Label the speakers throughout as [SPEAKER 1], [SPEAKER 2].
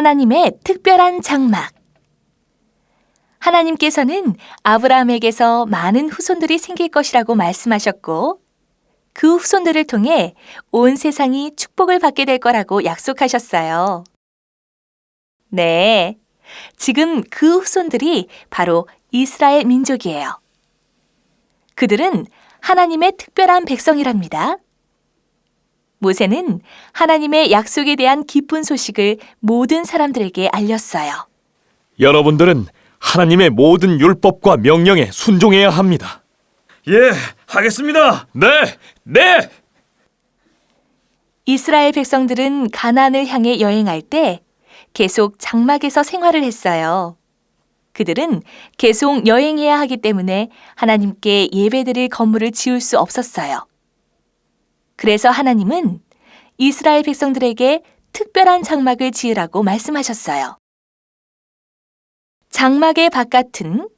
[SPEAKER 1] 하나님의 특별한 장막. 하나님께서는 아브라함에게서 많은 후손들이 생길 것이라고 말씀하셨고, 그 후손들을 통해 온 세상이 축복을 받게 될 거라고 약속하셨어요. 네. 지금 그 후손들이 바로 이스라엘 민족이에요. 그들은 하나님의 특별한 백성이랍니다. 모세는 하나님의 약속에 대한 기쁜 소식을 모든 사람들에게 알렸어요.
[SPEAKER 2] 여러분들은 하나님의 모든 율법과 명령에 순종해야 합니다.
[SPEAKER 3] 예, 하겠습니다.
[SPEAKER 2] 네, 네.
[SPEAKER 1] 이스라엘 백성들은 가나안을 향해 여행할 때 계속 장막에서 생활을 했어요. 그들은 계속 여행해야 하기 때문에 하나님께 예배드릴 건물을 지을 수 없었어요. 그래서 하나님은 이스라엘 백성들에게 특별한 장막을 지으라고 말씀하셨어요. 장막의 바깥은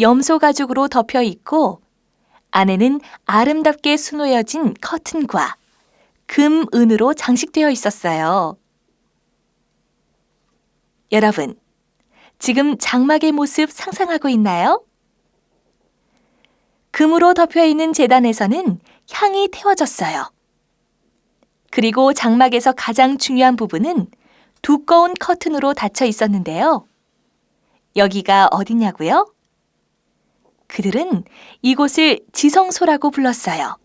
[SPEAKER 1] 염소 가죽으로 덮여 있고 안에는 아름답게 수놓여진 커튼과 금, 은으로 장식되어 있었어요. 여러분, 지금 장막의 모습 상상하고 있나요? 금으로 덮여 있는 재단에서는 향이 태워졌어요. 그리고 장막에서 가장 중요한 부분은 두꺼운 커튼으로 닫혀 있었는데요. 여기가 어디냐고요? 그들은 이곳을 지성소라고 불렀어요.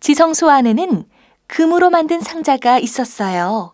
[SPEAKER 1] 지성소 안에는 금으로 만든 상자가 있었어요.